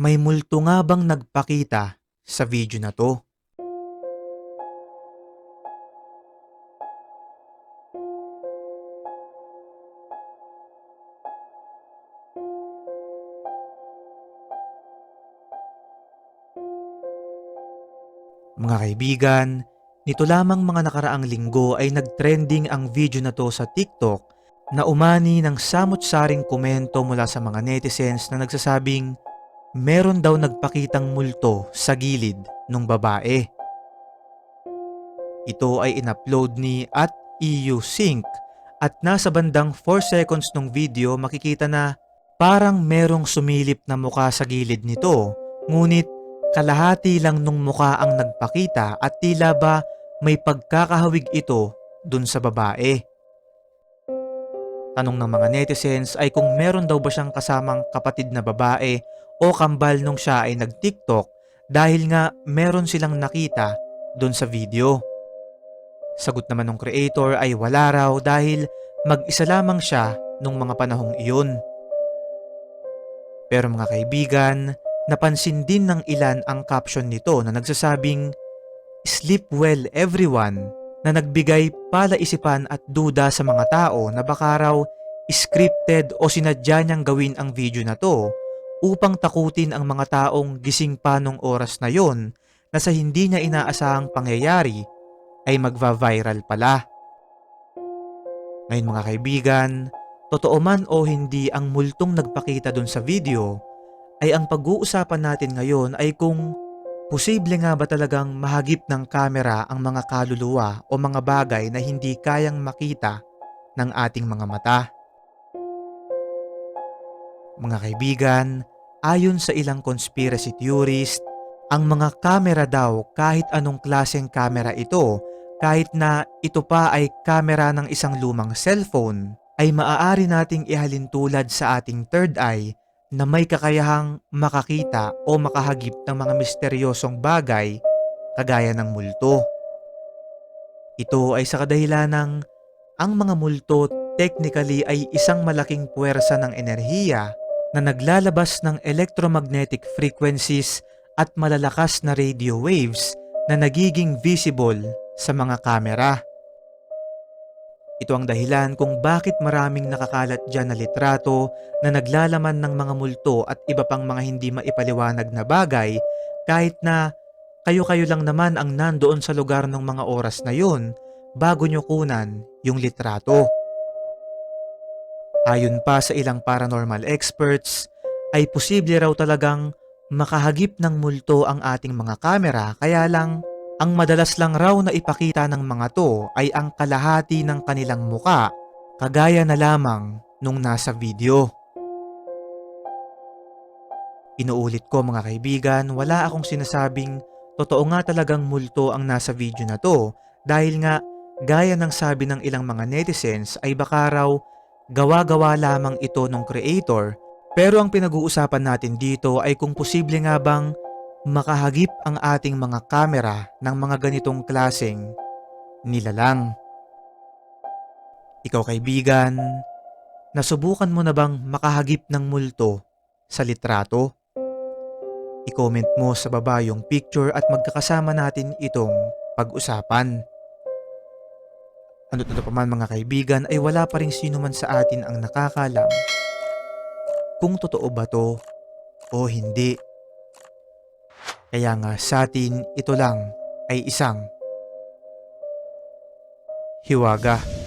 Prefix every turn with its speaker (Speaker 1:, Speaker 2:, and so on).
Speaker 1: May multo nga bang nagpakita sa video na to? Mga kaibigan, nito lamang mga nakaraang linggo ay nagtrending ang video na to sa TikTok na umani ng samot-saring komento mula sa mga netizens na nagsasabing meron daw nagpakitang multo sa gilid ng babae. Ito ay in-upload ni at EU Sync at nasa bandang 4 seconds ng video makikita na parang merong sumilip na muka sa gilid nito ngunit kalahati lang nung muka ang nagpakita at tila ba may pagkakahawig ito dun sa babae. Tanong ng mga netizens ay kung meron daw ba siyang kasamang kapatid na babae o kambal nung siya ay nag-TikTok dahil nga meron silang nakita dun sa video. Sagot naman ng creator ay wala raw dahil mag-isa lamang siya nung mga panahong iyon. Pero mga kaibigan, napansin din ng ilan ang caption nito na nagsasabing Sleep well everyone na nagbigay palaisipan at duda sa mga tao na baka raw scripted o sinadya niyang gawin ang video na to upang takutin ang mga taong gising pa nung oras na yon na sa hindi niya inaasahang pangyayari ay magva-viral pala. Ngayon mga kaibigan, totoo man o hindi ang multong nagpakita dun sa video, ay ang pag-uusapan natin ngayon ay kung posible nga ba talagang mahagip ng kamera ang mga kaluluwa o mga bagay na hindi kayang makita ng ating mga mata. Mga kaibigan, ayon sa ilang conspiracy theorist, ang mga kamera daw kahit anong klaseng kamera ito, kahit na ito pa ay kamera ng isang lumang cellphone, ay maaari nating ihalin tulad sa ating third eye na may kakayahang makakita o makahagip ng mga misteryosong bagay kagaya ng multo. Ito ay sa kadahilan ng ang mga multo technically ay isang malaking puwersa ng enerhiya na naglalabas ng electromagnetic frequencies at malalakas na radio waves na nagiging visible sa mga kamera. Ito ang dahilan kung bakit maraming nakakalat dyan na litrato na naglalaman ng mga multo at iba pang mga hindi maipaliwanag na bagay kahit na kayo-kayo lang naman ang nandoon sa lugar ng mga oras na yun bago nyo kunan yung litrato. Ayon pa sa ilang paranormal experts, ay posible raw talagang makahagip ng multo ang ating mga kamera kaya lang ang madalas lang raw na ipakita ng mga to ay ang kalahati ng kanilang muka kagaya na lamang nung nasa video. Inuulit ko mga kaibigan, wala akong sinasabing totoo nga talagang multo ang nasa video na to dahil nga gaya ng sabi ng ilang mga netizens ay baka raw gawa-gawa lamang ito ng creator pero ang pinag-uusapan natin dito ay kung posible nga bang makahagip ang ating mga kamera ng mga ganitong klaseng nilalang. Ikaw kaibigan, nasubukan mo na bang makahagip ng multo sa litrato? I-comment mo sa baba yung picture at magkakasama natin itong pag-usapan. Ano pa man mga kaibigan ay wala pa rin sino man sa atin ang nakakalam kung totoo ba to o hindi. Kaya nga sa atin ito lang ay isang hiwaga.